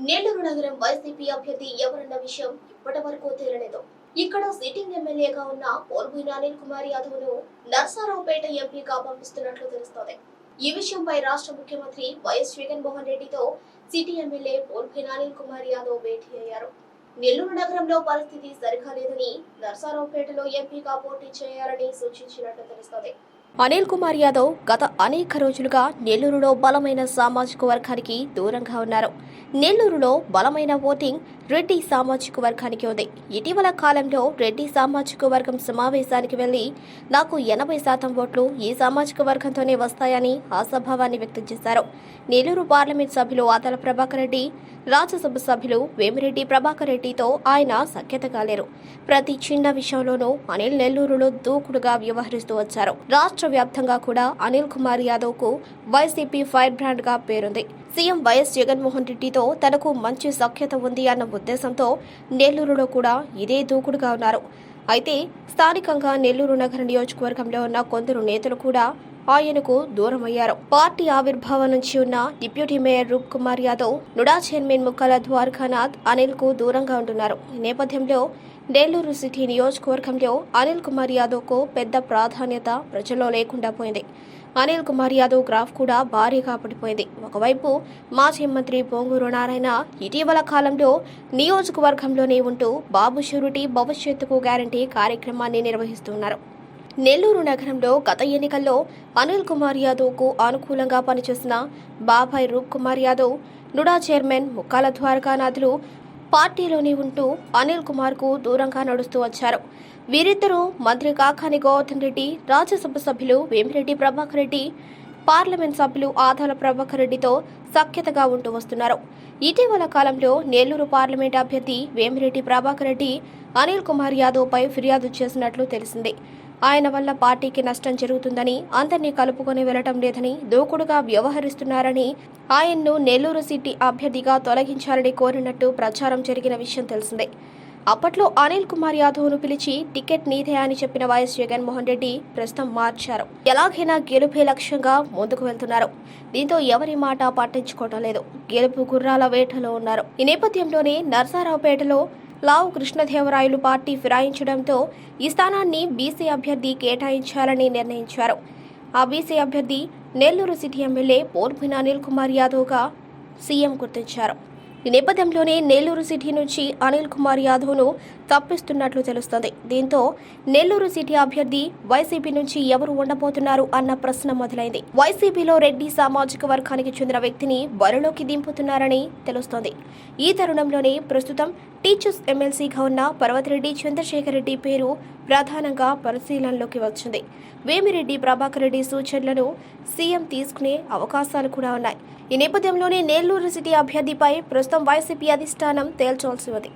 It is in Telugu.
నెల్లూరు నగరం వైసీపీ అభ్యర్థి ఎవరన్న విషయం ఇప్పటి వరకు తేలలేదు ఇక్కడ సిట్టింగ్ ఎమ్మెల్యేగా ఉన్న పోల్బోయిన అనిల్ కుమార్ యాదవ్ను నర్సారావుపేట ఎంపీగా పంపిస్తున్నట్లు తెలుస్తోంది. ఈ విషయంపై రాష్ట్ర ముఖ్యమంత్రి వైఎస్ జగన్మోహన్ రెడ్డితో సిటీ ఎమ్మెల్యే పోల్బోయిన అనిల్ కుమార్ యాదవ్ భేటీ అయ్యారు. నెల్లూరు నగరంలో పరిస్థితి సరికాలేదని నర్సారావుపేటలో ఎంపీగా పోటీ చేయాలని సూచించినట్లు తెలుస్తోంది. అనిల్ కుమార్ యాదవ్ గత అనేక రోజులుగా నెల్లూరులో బలమైన సామాజిక వర్గానికి దూరంగా ఉన్నారు. నెల్లూరులో బలమైన ఓటింగ్ రెడ్డి సామాజిక వర్గానికి ఉంది. ఇటీవల కాలంలో రెడ్డి సామాజిక వర్గం సమావేశానికి వెళ్ళి నాకు ఎనభై శాతం ఓట్లు ఈ సామాజిక వర్గంతోనే వస్తాయని ఆశాభావాన్ని వ్యక్తం చేశారు. నెల్లూరు పార్లమెంట్ సభ్యులు ఆతల ప్రభాకర్ రెడ్డి రాజ్యసభ సభ్యులు వేమిరెడ్డి ప్రభాకర్ రెడ్డితో ఆయన సఖ్యత కాలేరు ప్రతి చిన్న విషయంలోనూ అనిల్ నెల్లూరులో దూకుడుగా వ్యవహరిస్తూ వచ్చారు. రాష్ట్ర వ్యాప్తంగా కూడా అనిల్ కుమార్ యాదవ్కు వైసీపీ ఫైర్ బ్రాండ్గా పేరుంది. సీఎం వైఎస్ జగన్మోహన్ రెడ్డితో తనకు మంచి సఖ్యత ఉంది అన్న ఉద్దేశంతో నెల్లూరులో కూడా ఇదే దూకుడుగా ఉన్నారు. అయితే స్థానికంగా నెల్లూరు నగర నియోజకవర్గంలో ఉన్న కొందరు నేతలు కూడా ఆయనకు దూరమయ్యారు. పార్టీ ఆవిర్భావం నుంచి ఉన్న deputy mayor Roop Kumar Yadav NUDA chairman Mukkala Dwarakanath అనిల్కు దూరంగా ఉంటున్నారు. ఈ నేపథ్యంలో నెల్లూరు సిటీ నియోజకవర్గంలో అనిల్ కుమార్ యాదవ్కు పెద్ద ప్రాధాన్యత ప్రజల్లో లేకుండా పోయింది. అనిల్ కుమార్ యాదవ్ గ్రాఫ్ కూడా భారీగా పడిపోయింది. ఒకవైపు మాజీ మంత్రి పొంగూరు నారాయణ ఇటీవల కాలంలో నియోజకవర్గంలోనే ఉంటూ బాబు షూరిటీ భవిష్యత్తుకు గ్యారంటీ కార్యక్రమాన్ని నిర్వహిస్తున్నారు. నెల్లూరు నగరంలో గత ఎన్నికల్లో అనిల్ కుమార్ యాదవ్కు అనుకూలంగా పనిచేసిన బాబాయ్ రూప్ కుమార్ యాదవ్ నుడా చైర్మన్ ముక్కాల ద్వారకానాథులు పార్టీలోనే ఉంటూ అనిల్ కుమార్కు దూరంగా నడుస్తూ వచ్చారు. వీరిద్దరూ మంత్రి కాకాని గోవర్ధన్ రెడ్డి రాజ్యసభ సభ్యులు వేమిరెడ్డి ప్రభాకర్ రెడ్డి పార్లమెంట్ సభ్యులు ఆదాల ప్రభాకర్ రెడ్డితో సఖ్యతగా ఉంటూ వస్తున్నారు. ఇటీవల కాలంలో నెల్లూరు పార్లమెంట్ అభ్యర్థి వేమిరెడ్డి ప్రభాకర్ రెడ్డి అనిల్ కుమార్ యాదవ్ పై ఫిర్యాదు చేసినట్లు తెలిసింది. ఆయన వల్ల పార్టీకి నష్టం జరుగుతుందని అందరినీ కలుపుకొని వెళ్ళటం లేదని దూకుడుగా వ్యవహరిస్తున్నారని ఆయన్ను నెల్లూరు సిటీ అభ్యర్థిగా తొలగించాలని కోరినట్టు ప్రచారం జరిగిన విషయం తెలిసిందే. అప్పట్లో అనిల్ కుమార్ యాదవ్ను పిలిచి టికెట్ నీదే అని చెప్పిన వైఎస్ జగన్మోహన్ రెడ్డి ప్రస్తుతం మార్చారు. ఎలాగైనా గెలుపే లక్ష్యంగా ముందుకు వెళ్తున్నారు. దీంతో ఎవరి మాట పట్టించుకోవటం లేదు. గెలుపు గుర్రాల వేటలో ఉన్నారు. ఈ నేపథ్యంలోనే నర్సారావుపేటలో లావు కృష్ణదేవరాయలు పార్టీ ఫిరాయించడంతో ఈ స్థానాన్ని బీసీ అభ్యర్థి కేటాయించాలని నిర్ణయించారు. ఆ బీసీ అభ్యర్థి నెల్లూరు సిటీ ఎమ్మెల్యే పోర్భిన అనిల్ కుమార్ యాదవ్గా సీఎం గుర్తించారు. ఈ నేపథ్యంలోనే నెల్లూరు సిటీ నుంచి అనిల్ కుమార్ యాదవ్ను తప్పిస్తున్నట్లు తెలుస్తోంది. దీంతో నెల్లూరు సిటీ అభ్యర్థి వైసీపీ నుంచి ఎవరు ఉండబోతున్నారు అన్న ప్రశ్న మొదలైంది. వైసీపీలో రెడ్డి సామాజిక వర్గానికి చెందిన వ్యక్తిని బరిలోకి దింపుతున్నారని తెలుస్తోంది. ఈ తరుణంలోనే ప్రస్తుతం టీచర్స్ ఎమ్మెల్సీగా ఉన్న పర్వతిరెడ్డి చంద్రశేఖర్ రెడ్డి పేరు ప్రధానంగా పరిశీలనలోకి వచ్చింది. వేమిరెడ్డి ప్రభాకర్ రెడ్డి సూచనలను సీఎం తీసుకునే అవకాశాలు కూడా ఉన్నాయి. ఈ నేపథ్యంలోనే నెల్లూరు సిటీ అభ్యర్థిపై ప్రస్తుతం వైసీపీ అధిష్టానం తేల్చాల్సి ఉంది